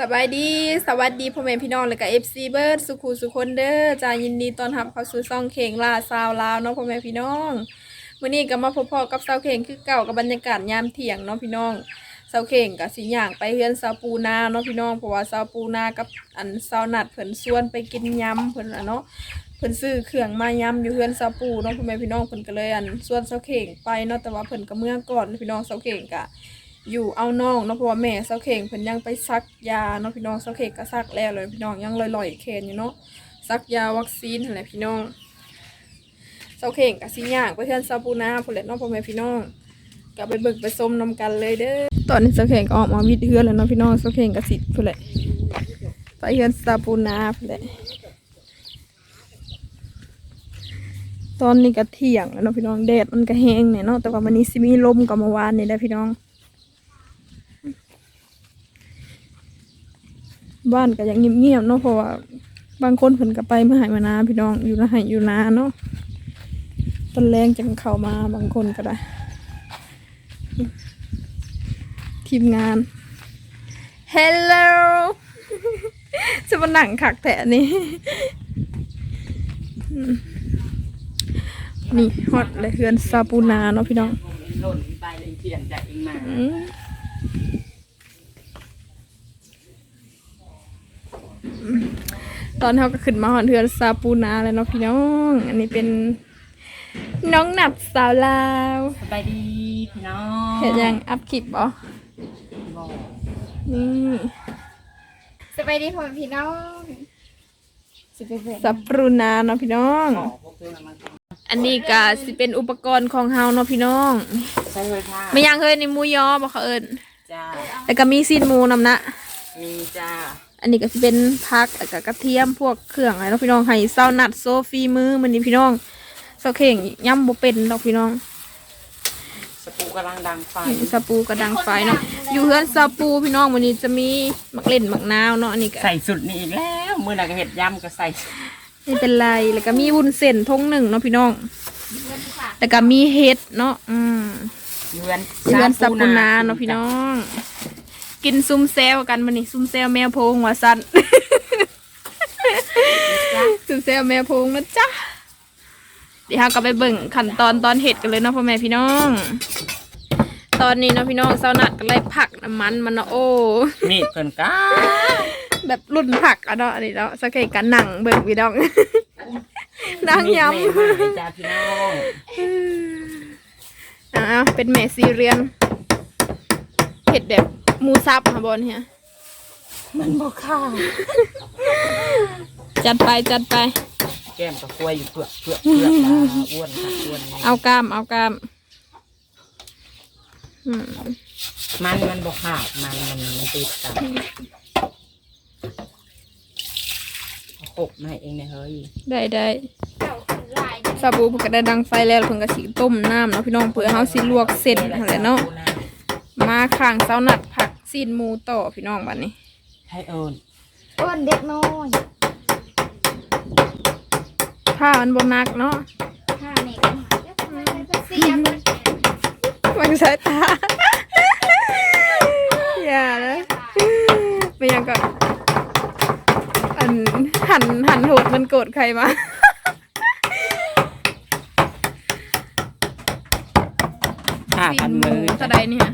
สบายดี สวัสดีพ่อแม่พี่น้องและก็เอฟซีเบิร์ดสุขูสุคนเด้อจ้ายินดีต้อนรับเข้าสู่ซ่องเข่งล่าซาวลาวเนาะพ่อแม่พี่น้องมื้อนี้ก็มาพบพ่อกับสาวเข่งคือเก่ากับบรรยากาศยามเที่ยงเนาะพี่น้องสาวเข่งกับสิย่างไปเฮือนสาวปูนาเนาะพี่น้องเพราะว่าสาวปูนากับอันสาวนัดเพิ่นชวนไปกินยำเพิ่นอะเนาะเพิ่นซื้อเครื่องมายำอยู่เฮือนสาวปูเนาะพ่อแม่พี่น้องเพิ่นก็เลยอันชวนสาวเข่งไปเนาะแต่ว่าเพิ่นก็เมื่อก่อนพี่น้องสาวเข่งก็ อยู่เอาน้องเนาะเพราะว่าแม่เซาเข่งเพิ่นยังไปซักยาเนาะพี่น้องเซาเข่งก็ซักแล้วเลยพี่น้องยังลอยๆแคนอยู่เนาะซักยาวัคซีนนั่นแหละพี่น้องเซาเข่งก็สิย่างไปเทือนซาปูนาพุ่นแหละเนาะพ่อแม่พี่น้องก็ไปเบิกไปส้มนำกันเลยเด้อตอนนี้เซาเข่งก็ออกมาวิดเฮือนแล้วเนาะพี่น้องเซาเข่งก็สิพุ่นแหละไปเฮือนซาปูนาพุ่นแหละตอนนี้ก็เที่ยงแล้วเนาะพี่น้องแดดมันก็แห้งเนี่ยเนาะแต่ว่าวันนี้สิมีลมกับเมื่อวานนี่ได้อพี่น้อง บ้านก็ยังเงียบๆเนาะเพราะว่าบางคนเพิ่นก็ไปมาหายมานาพี่น้องอยู่ละหายอยู่นาเนาะตอนแรงจังเข้ามาบางคนก็ได้ ทีมงาน Hello จะมาหนังขักแถนี่อืมนี่ฮอตเลยเฮือนซาปูนาเนาะพี่น้อง หล่นไปเลยเทียนจากเองมา อืม ตอนเขาก็ขึ้นมาหอนเทือนซาปูนาแล้วเนาะพี่น้อง อันนี้เป็นน้องหนับสาวลาวสบายดีพี่น้องเห็นยังอัพคลิปบ่บอกนี่สบายดีพ่อแม่พี่น้องสิไปเบิ่งซาปูนาเนาะพี่น้องบอกพวกเพื่อนเอามาทอันนี้ก็สิเป็นอุปกรณ์ของเฮาเนาะพี่น้องำใช้เลยค่ะไม่ยังเคยในหมูยอบ่เขาเอิญจ้าแล้วก็มีซีนหมูนำนะ มีจ้า อันนี้ก็จะเป็นพักแล้วก็กระเทียมพวกเครื่องอะไรเนาะพี่น้องให้เซานัดโซฟีมือมันนี่พี่น้องเซาเข่งย่ำบ่เป็นดอกพี่น้องสปูกำลังดังไฟนี่สปูกระดังไฟเนาะอยู่เฮือนซาปูพี่น้องวันนี้จะมีมักเล่นมักนาวเนาะอันนี้ก็ใส่สุดนี่อีกแล้วมือหนักเห็ดยำก็ใส่ไม่เป็นไรแล้วก็มีวุ้นเส้นทงหนึ่งเนาะพี่น้องแล้วก็มีเห็ดเนาะอืมเยือนเฮือนซาปูนาเนาะพี่น้อง กินซุ่มแซวกันมันนี่ซุ่มแซวแมวโพงว่าสั้นซุ่มแซวแมวโพงนะจ๊ะเดี๋ยวเราก็ไปเบิ่งขั้นตอนตอนเห็ดกันเลยเนาะพ่อแม่พี่น้อง ตอนนี้เนาะพี่น้องเซานัดก็เลยผักน้ำมันมันเนาะโอ้มีดเพิ่นก้าแบบรุ่นผักอะเนาะอันนี้เนาะสักเกตกันหนังเบิ่งพี่น้องนางยมีดแม่หายจ้าพี่น้องำอ่าเป็นแม่ซีเรียนเห็ดแบบ หมูซับค่ะบอลเฮียมันบอกข้าวจัดไปจัดไป แก้มกับกล้วยอยู่เผือกเผือกเผือกจ้าอ้วนค่ะอ้วนเอากล้ามเอากล้ามอืมมันมันบอกขาดมันมันมันติดกันเอาขบมาให้เองเนี่ยเฮ้ยได้ได้เจ้าคนหลายซาบูเพิ่นก็ได้ดังไฟแล้วเพิ่นก็สิต้มน้ำเนาะพี่น้องเพื่อเฮาสิลวกเส้นนั่นแหละเนาะ มาข้างเซานัดผัก ซีนหมูต่อพี่น้องบัดนี้ให้เอิญอ้วนเด็กน้อยผ้ามันบ่หนักเนาะห้าเน็กแล้วทำไมเป็นเสียงมันสายตา อย่าเลยไม่ยังก็อันหันหันโหดมันโกรธใครมาห้าพันมือเท่าใดเนี่ย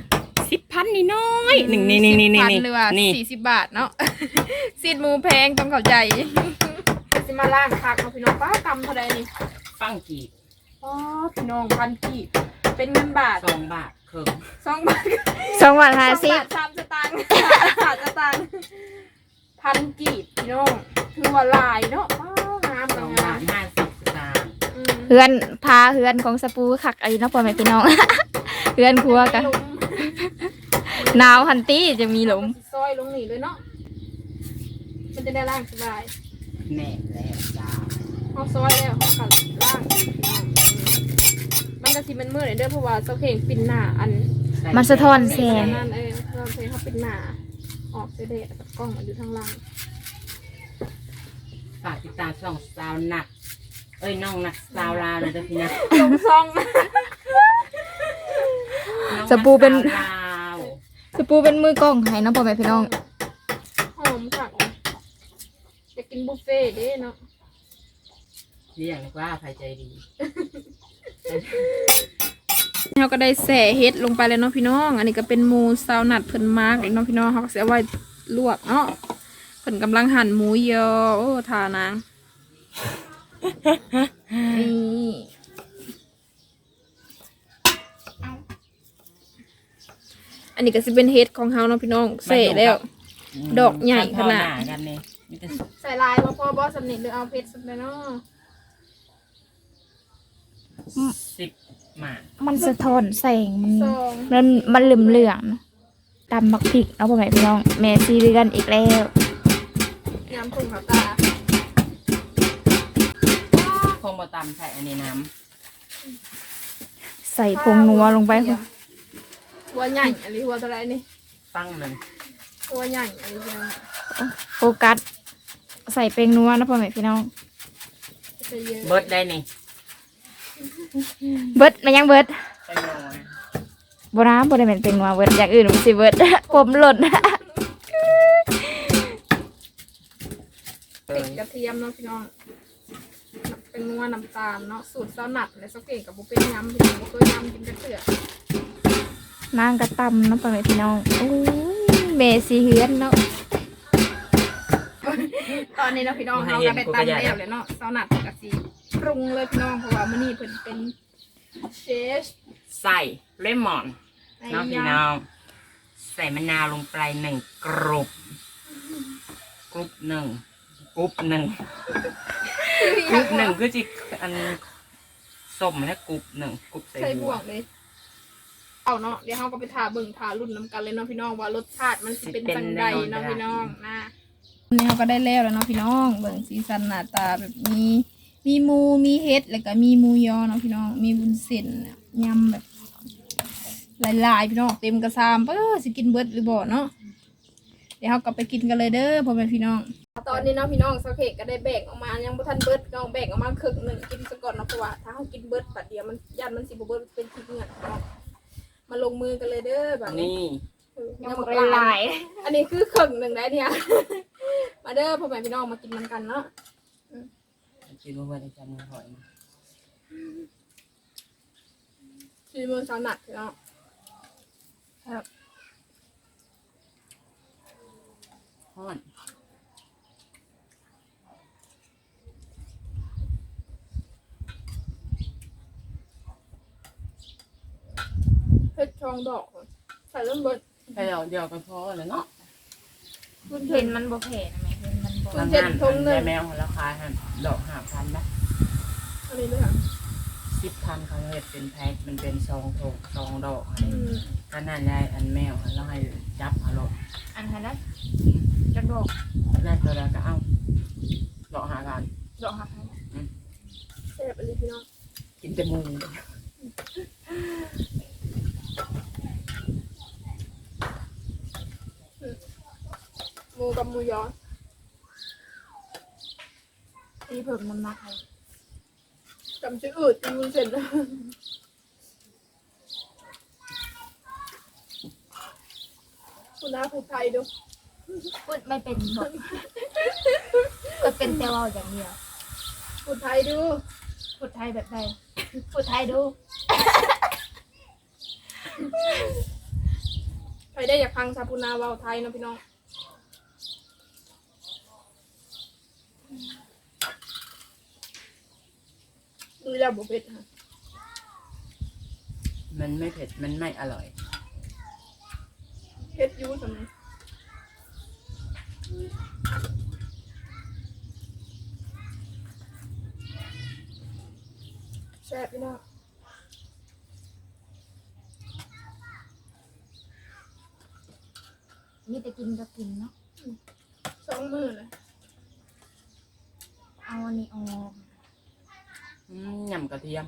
สิบพันนี่น้อยหนึ่งนี่นี่นี่นี่พันี่หรือว่านี่สี่สิบบาทเนาะซีดหมูแพงต้องเข้าใจจะมาล่างคักเนาะพี่น้องป้ากำเท่าใดนี่ฟังกี่อ๋อพี่น้องพันกีบเป็นเงินบาทสองบาทเคิงสองบาทสองวันห้าสิบสองบาทสามสตางค์สามสตางค์พันกีบพี่น้องคือว่าหลายเนาะอ้าวงามสองงาบามทห้าสิบสตางค์อืมเฮือนพาเฮือนของสปูคักอายุนักพ่อแม่พี่น้องเฮือนครัวกัน หลุมหนาวฮันตี้จะมีหลุมซอยลงนี่เลยเนาะมันจะได้ล่างสบายแน่แล้วจ้าเอาซอยแล้วเอาขัดล่างพี่น้องมันก็สิมันมืดเลยเด้อเพราะว่าเจ้าเข่งปินหน้าอันมันสะท้อนแสงนั่นเองเราเพลงเขาปินหน้าออกเสด็จกล้องมันอยู่ทางล่างฝากติดตามช่องสาวหนัก เอ้ยน้องหนักสาวลาวเลยจ้ะพี่นะลงซองน้องหกสปูเป็น สาวลาว สปูเป็นมือกล้องให้น้องพ่อแม่พี่น้องหำผักจะกินบุฟเฟ่ต์เด้เนาะเรียกว่าใครใจดี เราก็ได้แส่เฮ็ดลงไปเลยเนาะพี่น้อง อันนี้ก็เป็นหมูซาวนัดเพิ่นมาร์กเลยเนาะพี่น้องเขาก็สิเอาไว้ลวกเนาะเพิ่นกำลังหั่นหมูยอโอ้ทานางนี่ อันนี้ก็สิเป็นเฮ็ดของเฮาเนาะพี่น้องเสร็จแล้ว ดอกใหญ่ขนาดข้งพ่อหกันนี่มีแต่ใส่ลายบ่พอบอสำเร็จหรือเอาเพชรสุดเลยเนาะสิบหมามันสะท้อนแสงมัน สองมันมันเหลืองเหลืองๆตำบักพริกเอาพ่อแม่พี่น้องแม่ซีเรือนอีกแล้วยำถุงขาวตาคงมาตำใส่อันนี้น้ใส่ผงนัวลงไปค่ะ หัวใหญ่อันนี้หัวเท่าไหรนี่ำตั้งมันหัวใหญ่อันนี้พี่น้องโฟกัสใส่เปงนัวนะพ่อแม่พี่น้อง จะเยอะเบิร์ดได้นี่เบิดมันยังเบิดใส่หน่อยบน้ำบริเวณเป็นนัวเบิดอย่างอื่นมันสิเบิด ผมหล่น เอติอดกระเทียมเนาะพี่น้องเป็นนัวน้ำตาลเนาะสูตรเซาหนัดเลยสักเก่งกับบุเป็นยำพี่น้องบุเคยยำกินกระเถื่อน นางกระตำนะพ่อแม่พี่น้องโอ้ยเมซีเฮือนเนาะตอนนี้เนาะพี่น้องเราก็ได้ตำแล้วเลยเนาะเซาหนัดกับสีปรุงเลยพี่น้องเพราะว่ามื้อนี้เพิ่นเป็นเชฟใส่เลมอนในน้องพี่ยำน้อง ใส่มะนาวลงไปหนึ่งกรุบกรุบหนึ่งกรุบหนึ่งกรุบหนึ่งคือจิอันส้มและกรุบหนึ่งกรุบใส่ใส่บบัววกเลย เอาเนาะเดี๋ยวเราก็ไปทาเบิ่งทารุ่นน้ำกันเลยเนาะพี่น้องว่ารสชาติมันสิเป็นจังใดเนาะพี่น้องนะนี่เราก็ได้แล้วแล้วเนาะพี่น้องเบิ่งสีสันหน้าตาแบบมีมีมูมีเห็ดแล้วก็มีมูยอเนาะพี่น้อง มีวุ้นเส้นยำแบบหลายๆพี่น้องเต็มกระซามเออสิกินเบิดหรือบ่เนาะเดี๋ยวเราก็ไปกินกันเลยเด้อพ่อแม่พี่น้อง ตอนนี้เนาะพี่น้องสักเคกก็ได้แบ่งออกมายังบ่ทันเบิดก็แบ่งออกมาครึ่งหนึ่งกินซะก่อนเนาะเพราะว่าถ้าเรากินเบิดปัดเดียวมันยันมันสิบ่เบิดเป็นทีเงื่อเนาะ มาลงมือกันเลยเด้อแบบนี้นี่ยังหมดหลายอันนี้คือครึ่งหนึ่งได้เนี่ย มาเด้อพ่อแม่พี่น้องมากินมันกันเนาะกินมาเมื่อไรจำมือหอยมาชีมือสาวหนัดพี่น้องทอดเฮ็ด ชองดอกใส่เริ่มเบิดไปเดี๋ยวเดี๋ยวก็พอแล้วเนาะคุณๆเห็เห็นนมันบ่เผ็ดนะแม่เห็นมันบ่คุณเจ็ดทงหนึ่งแมวราคาหันดอกหาพันนะอันนี้ด้วยค่ะสิบพันเขาเห็ดเป็นแพ็คมันเป็นซองโถกซองดอกอะไรอืมก็นั่นได้อันแมวอันเราให้จับเอาลงอันนั้นนะจะดอกนั่นตัวเราก็เอาดอกหากันดอกหักแซ่บอันนี้พี่น้องกินแต่หมู หมูกับหมูยอตีเพิ่มน้ำหนักให้จำชื่ออืดกินวุ้นเส้นคุณน้าพูดไทยดูพูดไม่เป็นหมดก็เป็นแต่เว่าอย่างเดียวพูดไทยดูพูดไทยแบบใดพูดไทยดูใครได้อยากฟังซาพูนาเวาไทยเนาะพี่น้อง ดูแล้วบุเพ็ดค่ะมันไม่เผ็ด มันไม่อร่อยเพ็ดอยูสำนึกแซ่บพี่น้องมีแต่กินก็กินเนาะสองมือเลยเอาอันนี้ออก อืมยำกระเทียม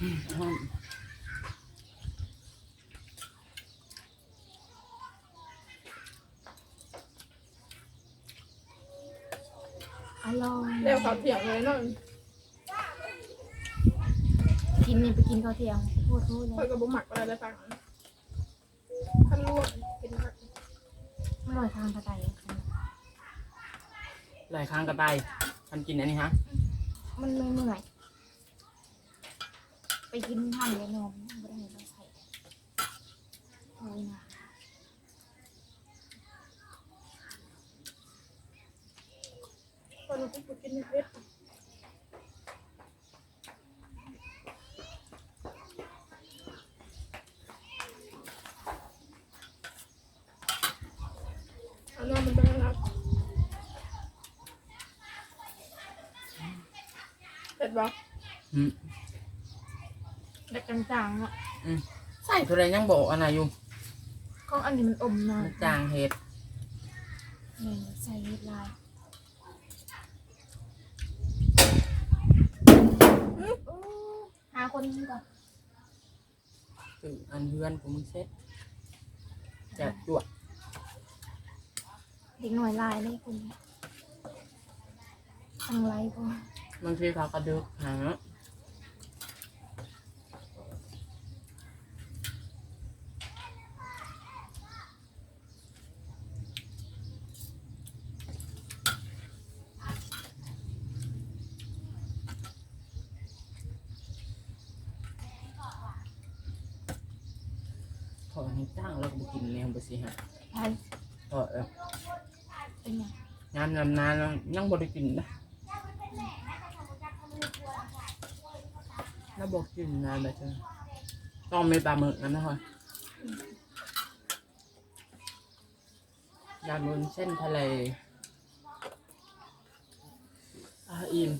อืมหอมอร่อยแล้วเขาวเถียงเลยเนาะกินนนี่ไปกินข้าวเที่ยงพูดพูดเลค่อยยก็บ่หมักอะไรได้ฟังคันลวกกินผัก ไม่ลอยทางกระไดหลายครั้งก็ได้ทำกินอันนี้ฮะมันไม่เหนื่อยไปกินทางยานมไม่ได้เราใส่โอ้ยนะตอนนี้กูกินเผ็ดอันนั้นมันเป็นอะไรเผ็ด บ่อืมเด็กจางๆอะอืมใส่ตัวใดยังบอกอันไหนอยู่ของอันนี้มันอมนานมันจางเห็ดนี่ใส่เห็ดลายหาคนก่อนคืออันเพื่อนผมมึงเซ็ตจัดจวดเด็กหน่อยลายเลยคุณทางไรก็บางทีเขาก็ดึกหาถอดให้จ้างแล้วก็ไปกินแนวไปสิฮะใช่ถอดแล้วเป็นไง งานนำนานแล้วยังบ่ได้กินนะ แล้วบอกกินนานไปจ้ะต้องมีปลาหมึกนะนะฮะยำบนเส้นทะเลอะอิ่ม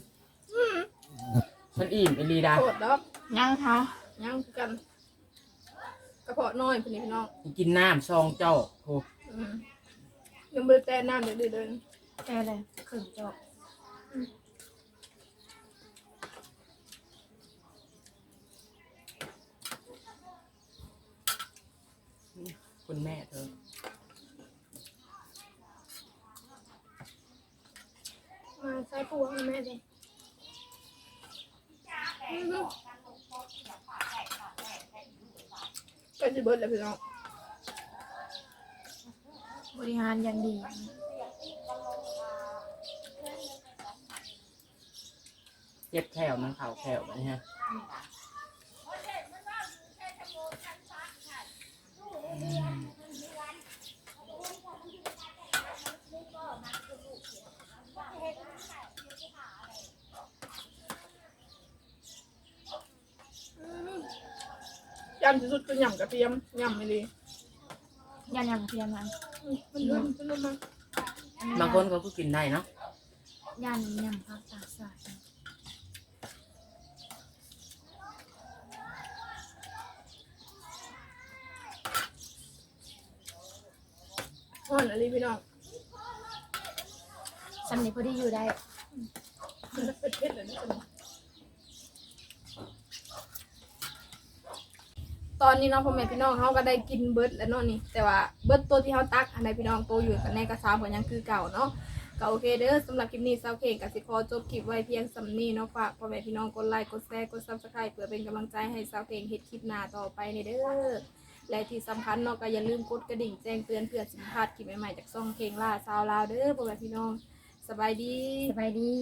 ฉันอิ่มเอลีดาโคตรดอกยังคะย่างคือกัน กระเพาะน้อยพี่นี่พี่น้องกินน้ำซองเจ้าโห อืมยังไม่ได้แต่น้ำเดือดเดินแกเลยขึงจบ คุณแม่เธอมาใส่ปูให้แม่ดิอืมก็จะเบิดแล้วพี่น้องบริหารอย่างดีเจ็บแขวมันเข่าแขวไปฮะ ยำที่สุดคือยำกระเทียมยำไม่ดียันยังเพียงมันอืมมันนุ่มมันนุ่มมากบางคนเขาก็กินได้เนาะยันยังพักตาสายห่อนอะไรพี่น้องสำเนีพอดีอยู่ได้มันจะเป็นเผ็ดเลยนะจ๊ะ ตอนนี้เนาะพ่อแม่พี่น้องเขาก็ได้กินเบิร์ดแล้วเนาะนี่แต่ว่าเบิร์ดตัวที่เขาตักอันใดพี่น้องโตอยู่กันในกระซามก็ยังคือเก่าเนาะก็โอเคเด้อสำหรับคลิปนี้เซาเคงกับสิขอจบคลิปไว้เพียงสำนี้เนาะฝากพ่อแม่พี่น้องกดไลค์กดแชร์กดซับสไครป์เพื่อเป็นกำลังใจให้เซาเคงเฮ็ดคลิปหน้าต่อไปในเด้อและที่สำคัญเนาะก็อย่าลืมกดกระดิ่งแจ้งเตือนเพื่อสิพลาดคลิปใหม่ๆจากซ่องเคงล่าซาวลาวเด้อพ่อแม่พี่น้องสบายดี สบายดี